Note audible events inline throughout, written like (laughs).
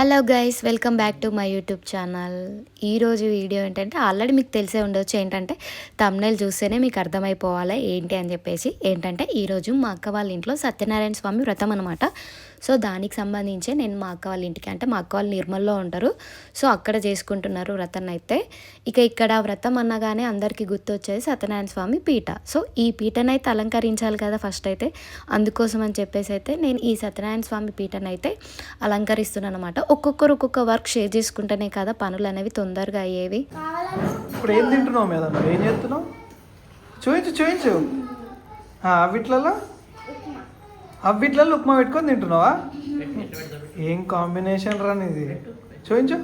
Hello guys welcome back to my YouTube channel ఈరోజు video ఏంటంటే already మీకు తెలిసే ఉండొచ్చు ఏంటంటే తమ్నైల్ చూస్తేనే మీకు అర్థమైపోవాలి ఏంటి అని చెప్పేసి. ఏంటంటే ఈరోజు మా అక్క వాళ్ళ ఇంట్లో సత్యనారాయణ స్వామి వ్రతం అనమాట సో దానికి సంబంధించి నేను మా అక్క వాళ్ళ ఇంటికి అంటే మా అక్క వాళ్ళు నిర్మల్లో ఉంటారు. సో అక్కడ చేసుకుంటున్నారు వ్రతం అయితే. ఇక ఇక్కడ వ్రతం అన్నగానే అందరికీ గుర్తొచ్చేది సత్యనారాయణ స్వామి పీఠ సో ఈ పీఠనైతే అలంకరించాలి కదా ఫస్ట్ అయితే. అందుకోసం అని చెప్పేసి అయితే నేను ఈ సత్యనారాయణ స్వామి పీఠనైతే అలంకరిస్తున్నాను అనమాట ఒక్కొక్కరు ఒక్కొక్క వర్క్ షేర్ చేసుకుంటేనే కదా పనులు అనేవి తొందరగా అయ్యేవి. ఇప్పుడు ఏం తింటున్నావు మేడం? ఏం చేస్తున్నావు? చూయించు చూయించు. వీటిలలో అవిట్లలో ఉప్మా పెట్టుకొని తింటున్నావా? ఏం కాంబినేషన్ రా ఇది చూయించు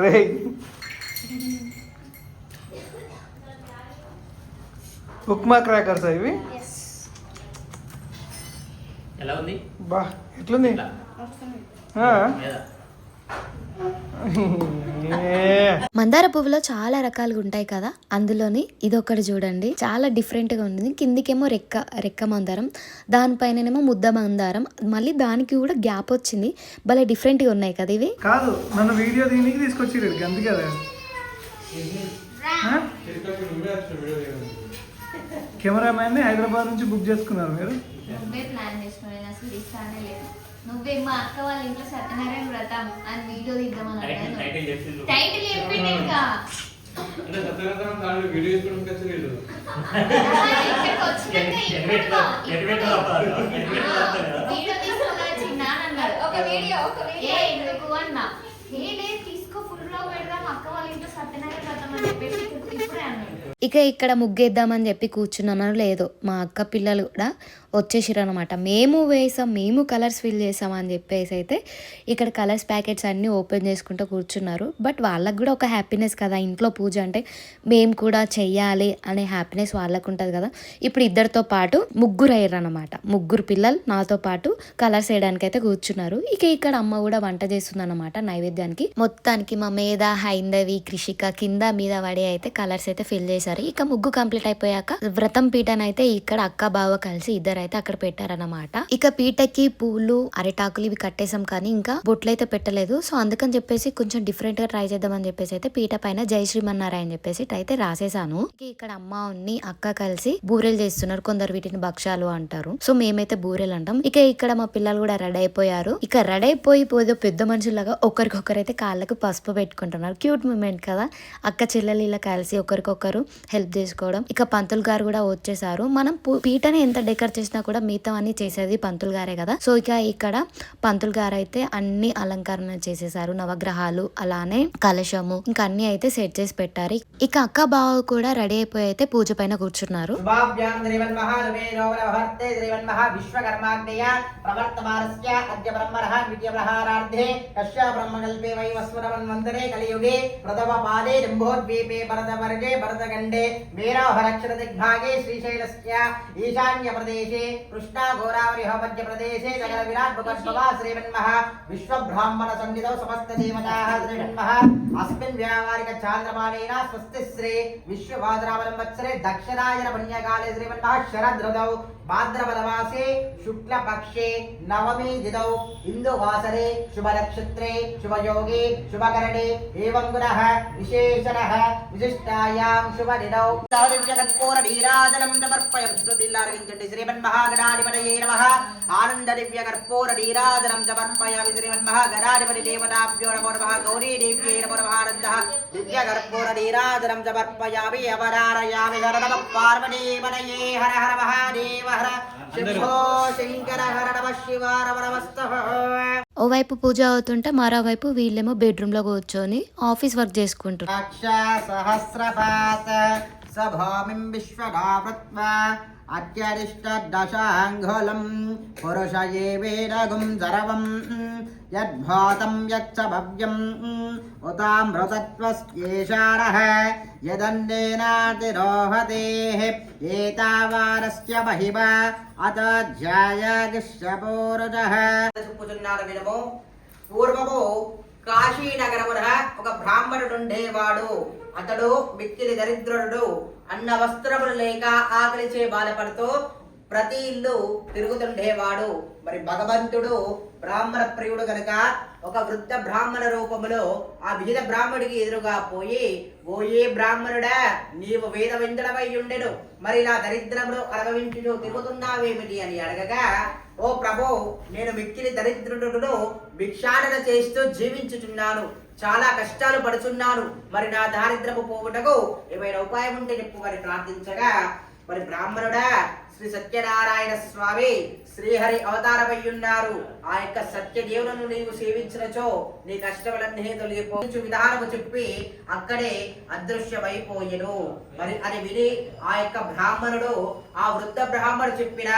రే ఉప్మా క్రాకర్స్ ఇవి? ఎలా ఉంది? బా ఎట్లుంది. (laughs) మందార పువ్వులో చాలా రకాలుగా ఉంటాయి కదా అందులోని ఇది ఒకటి చూడండి. చాలా డిఫరెంట్గా ఉంటుంది. కిందికేమో రెక్క రెక్క మందారం దానిపైననేమో ముద్ద మందారం మళ్ళీ దానికి కూడా గ్యాప్ వచ్చింది. భలే డిఫరెంట్గా ఉన్నాయి కదా ఇవి. కాదు నన్ను వీడియో దీనికి తీసుకొచ్చి అందుకే కదా. కెమెరామ్యాన్ని హైదరాబాద్ నుంచి బుక్ చేసుకున్నారు మీరు? నువ్వే మా అక్క వాళ్ళ ఇంట్లో సత్యనారాయణ వ్రతం అని వీడియో తీద్దామని టైటిల్ చెప్పిండు ఇంకా. తీసుకో ఫుల్లో పెడదాం. అక్క వాళ్ళ ఇంట్లో సత్యనారాయణ వ్రతం అని చెప్పేసి ఇప్పుడు- ఇప్పుడే అన్నాడు ఇక ఇక్కడ ముగ్గేద్దామని చెప్పి కూర్చున్నానో లేదో మా అక్క పిల్లలు కూడా వచ్చేసారు అనమాట మేము వేసాం మేము కలర్స్ ఫిల్ చేసాం అని చెప్పేసి అయితే ఇక్కడ కలర్స్ ప్యాకెట్స్ అన్నీ ఓపెన్ చేసుకుంటూ కూర్చున్నారు. బట్ వాళ్ళకు కూడా ఒక హ్యాపీనెస్ కదా ఇంట్లో పూజ అంటే మేము కూడా చెయ్యాలి అనే హ్యాపీనెస్ వాళ్ళకు ఉంటుంది కదా. ఇప్పుడు ఇద్దరితో పాటు ముగ్గురు అయ్యారు అనమాట ముగ్గురు పిల్లలు నాతో పాటు కలర్స్ వేయడానికి అయితే కూర్చున్నారు. ఇక ఇక్కడ అమ్మ కూడా వంట చేస్తుంది అనమాట నైవేద్యానికి. మొత్తానికి మా మీద హైందవి కృషిక కింద మీద పడి అయితే కలర్స్ అయితే ఫిల్ చేశారు. ఇక ముగ్గు కంప్లీట్ అయిపోయాక వ్రతం పీటను అయితే ఇక్కడ అక్క బావ కలిసి ఇద్దరు అయితే అక్కడ పెట్టారన్నమాట. ఇక పీటకి పూలు అరిటాకులు ఇవి కట్టేసాం కానీ ఇంకా బొట్లు అయితే పెట్టలేదు. సో అందుకని చెప్పేసి కొంచెం డిఫరెంట్గా ట్రై చేద్దామని చెప్పేసి అయితే పీట పైన జై శ్రీమన్నారాయణ చెప్పేసి అయితే రాసేసాను ఇక్కడ అమ్మ ఉన్ని అక్క కలిసి బూరెలు చేస్తున్నారు. కొందరు వీటిని భక్ష్యాలు అంటారు. సో మేమైతే బూరెలు అంటాం. ఇక ఇక్కడ మా పిల్లలు కూడా రెడీ అయిపోయారు. ఇక రెడీ అయిపోయి పోదో పెద్ద మనుషులాగా ఒకరికొకరైతే కాళ్ళకు పసుపు పెట్టుకుంటున్నారు. క్యూట్ మూమెంట్ కదా. అక్క చెల్లెలు ఇలా కలిసి ఒకరికొకరు హెల్ప్ చేసుకోవడం. ఇక పంతులు గారు కూడా వచ్చేసారు. మనం పీటని ఎంత డెకర్ చేసినా కూడా మిగతా అన్ని చేసేది పంతులు గారే కదా. సో ఇక ఇక్కడ పంతులు గారు అయితే అన్ని అలంకరణ చేసేసారు. నవగ్రహాలు అలానే కలశము ఇంకా అన్ని అయితే సెట్ చేసి పెట్టారు. ఇక అక్క బావ కూడా రెడీ అయిపోయి అయితే పూజ పైన కూర్చున్నారు. కలియుగే ప్రథమ పాదే విశ్వకర్మాగ్నేయ భరత వర్గే భరత ప్రహారార్థే కశ్య బ్రహ్మకల్పే వై వస్వరమన్వంతరే కలియుగే ప్రథమ పాదే జంబోద్వీపే భరతవర్గే భరతఖండే వీరాహరక్షర దిగ్భాగే శ్రీశైలస్య ఈశాన్య ప్రదేశే కృష్ణా గోదావరి మధ్య ప్రదేశే సకల విరాట్ భగవద్భవ శ్రీమన్మహ విశ్వబ్రాహ్మణ సంహితౌ సమస్త దేవతాః శ్రీమన్మహ అస్మిన్ భాద్రపదమాసే శుక్లపక్షే నవమి దిదౌ ఇందువాసరే శుభనక్షత్రే శుభయోగే శుభకరణే ఏవం గుణః విశేషణః విశిష్టాయాం శుభదినౌ జగత్పూర నీరాజనం సమర్పయం శ్రీమన్ మహాగణాధిపతయే నమః. ఆనంద దివ్య కర్పూర నీరాజనం సమర్పయామి శ్రీమన్ మహాగణాధిపతి దేవతాభ్యో నమో నమః. గౌరీ దేవ్యై నమో నమః ఆనంద. దివ్య కర్పూర నీరాజనం సమర్పయామి అవరారయామి హర నమ. పార్వతీపతయే హర హర మహాదేవ. హర శంభో శంకర హర నమ శివార నమస్తః ఓవైపు పూజ అవుతుంటే మరోవైపు వీళ్ళేమో బెడ్రూమ్లో కూర్చొని ఆఫీస్ వర్క్ సహస్రపాత स भूमिं विश्वगावृत्वा पुरुष एवेरगुं यद्भातं यच्च भव्यम् उतामृतत्वस्येषारः यदन्नेनातिरोहतेः एतावारस्य महिम अत पूर्वमो బ్రాహ్మణుడుండేవాడు. అతడు మిక్కిలి దరిద్రుడు. అన్న వస్త్రములు లేక ఆకలిచే బాధపడుతూ ప్రతి ఇల్లు తిరుగుతుండేవాడు. మరి భగవంతుడు బ్రాహ్మణ ప్రియుడు కనుక ఒక వృద్ధ బ్రాహ్మణ రూపములో ఆ విజిత బ్రాహ్మడికి ఎదురుగా పోయి ఓయే బ్రాహ్మణుడా నీవు వేద విందుడమై ఉండెను. మరి ఇలా దరిద్రములు అనుభవించుచు తిరుగుతున్నావేమిటి? అని అడగగా ఓ ప్రభు నేను మిక్కిలి దరిద్రుడును భిక్షాటన చేస్తూ జీవించుచున్నాను. చాలా కష్టాలు పడుచున్నాను. మరి నా దారిద్రము పోవుటకు ఏమైనా ఉపాయం ఉంటే చెప్పు మరి ప్రార్థించగా. మరి బ్రాహ్మణుడా శ్రీ సత్యనారాయణ స్వామి శ్రీహరి అవతారమై ఉన్నారు. ఆ యొక్క సత్యదేవులను నీవు సేవించినచో నీ కష్టములన్నీ తొలగిపోవచ్చు విధానము చెప్పి అక్కడే అదృశ్యమైపోయెను. మరి అది విని ఆ యొక్క బ్రాహ్మణుడు ఆ వృద్ధ బ్రాహ్మణుడు చెప్పిన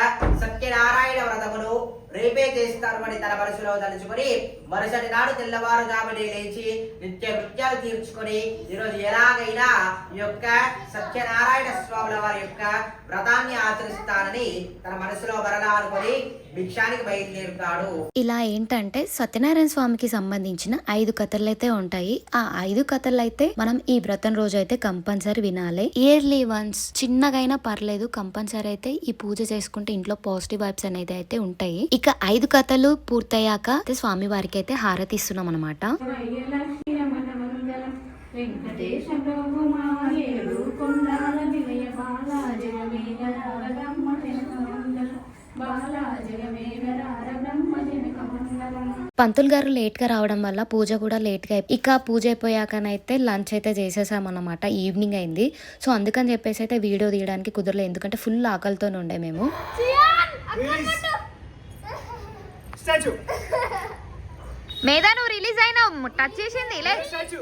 సత్యనారాయణ వ్రతమును రేపే చేస్తారు అని తన మనసులో తలుచుకొని మరుసటి నాడు తెల్లవారుజామునే లేచి నిత్య నృత్యాలు తీర్చుకొని ఈరోజు ఎలాగైనా ఈ యొక్క సత్యనారాయణ స్వాముల వారి యొక్క వ్రతాన్ని ఆచరిస్తానని తన మనసులో మరలా అనుకొని భిక్షానికి బయలుదేరుతాడు. ఇలా ఏంటంటే సత్యనారాయణ స్వామికి సంబంధించిన ఐదు కథలు అయితే ఉంటాయి. ఆ ఐదు కథలు అయితే మనం ఈ వ్రతం రోజు అయితే కంపల్సరీ వినాలి. ఇయర్లీ వన్స్ చిన్నగైనా పర్లేదు కంపల్సరీ అయితే ఈ పూజ చేసుకుంటే ఇంట్లో పాజిటివ్ వైబ్స్ అనేది అయితే ఉంటాయి. ఇక ఐదు కథలు పూర్తయ్యాక స్వామి వారికి అయితే హారతి ఇస్తున్నాం అనమాట పంతులు గారు లేట్గా రావడం వల్ల పూజ కూడా లేట్గా అయిపో- ఇక పూజ అయిపోయాకనైతే లంచ్ అయితే చేసేసాం అన్నమాట ఈవినింగ్ అయింది. సో అందుకని చెప్పేసి అయితే వీడియో తీయడానికి కుదరలేదు. ఎందుకంటే ఫుల్ ఆకలితో ఉండే మేము. સાચું మేధా నువ్వు రిలీజ్ అయినావు. టచ్ చేసింది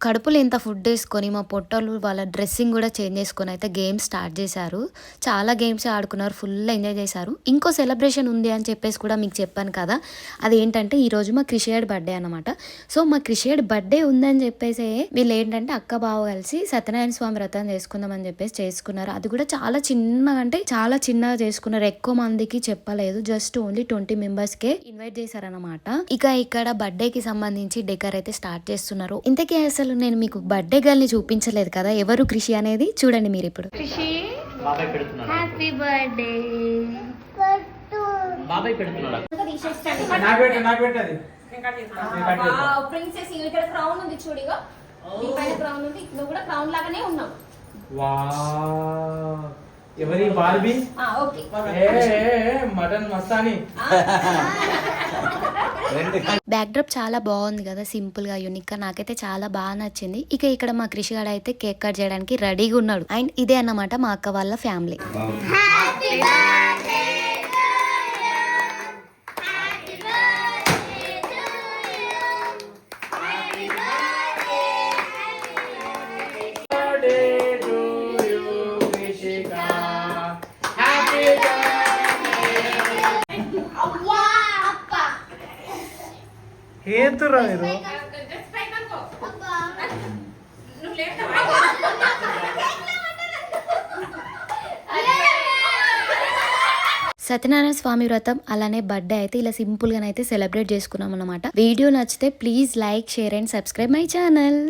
కడుపులో ఇంత ఫుడ్ వేసుకొని మా పొట్టలు వాళ్ళ డ్రెస్సింగ్ కూడా చేంజ్ చేసుకొని అయితే గేమ్స్ స్టార్ట్ చేశారు. చాలా గేమ్స్ ఆడుకున్నారు ఫుల్ ఎంజాయ్ చేశారు. ఇంకో సెలబ్రేషన్ ఉంది అని చెప్పేసి కూడా మీకు చెప్పాను కదా. అది ఏంటంటే ఈరోజు మా క్రిషియడ్ బర్త్డే అనమాట సో మా క్రిషియడ్ బర్త్డే ఉందని చెప్పేసి వీళ్ళు ఏంటంటే అక్క బావ కలిసి సత్యనారాయణ స్వామి వ్రతం చేసుకుందామని చెప్పేసి చేసుకున్నారు. అది కూడా చాలా చిన్నగా అంటే చాలా చిన్నగా చేసుకున్నారు. ఎక్కువ మందికి చెప్పలేదు. జస్ట్ ఓన్లీ ట్వంటీ మెంబర్స్కే ఇన్వైట్ చేశారనమాట ఇక ఇక్కడ బర్త్డేకి సంబంధించి డెకర్ అయితే స్టార్ట్ చేస్తున్నారు. ఇంతకీ అసలు నేను మీకు బర్త్డే గర్ల్ని చూపించలేదు కదా ఎవరు కృషి అనేది? చూడండి మీరు ఇప్పుడు. బాబాయ్ పెడుతున్నాడు. Happy birthday. బాబాయ్ పెడుతున్నాడు. నాకు పెట్టు నాకు పెట్టది ప్రిన్సెస్ ఇక్కడ క్రౌన్ ఉంది చూడిగా ఈ పైన క్రౌన్ ఉంది నువ్వు కూడా క్రౌన్ లాగానే ఉన్నావు ఎవరి బార్బీ? ఓకే. ఏ మటన్ మస్తాని. బ్యాక్ డ్రాప్ చాలా బాగుంది కదా సింపుల్గా యూనిక్గా. నాకైతే చాలా బాగా నచ్చింది. ఇక ఇక్కడ మా కృషి గారు అయితే కేక్ కట్ చేయడానికి రెడీగా ఉన్నాడు. అండ్ ఇదే అన్నమాట మా అక్క వాళ్ళ ఫ్యామిలీ. ఏంతురా మీరు? సత్యనారాయణ స్వామి వ్రతం అలానే బర్త్డే అయితే ఇలా సింపుల్గానైతే సెలబ్రేట్ చేసుకున్నాం అనమాట వీడియో నచ్చితే please like share and subscribe my channel.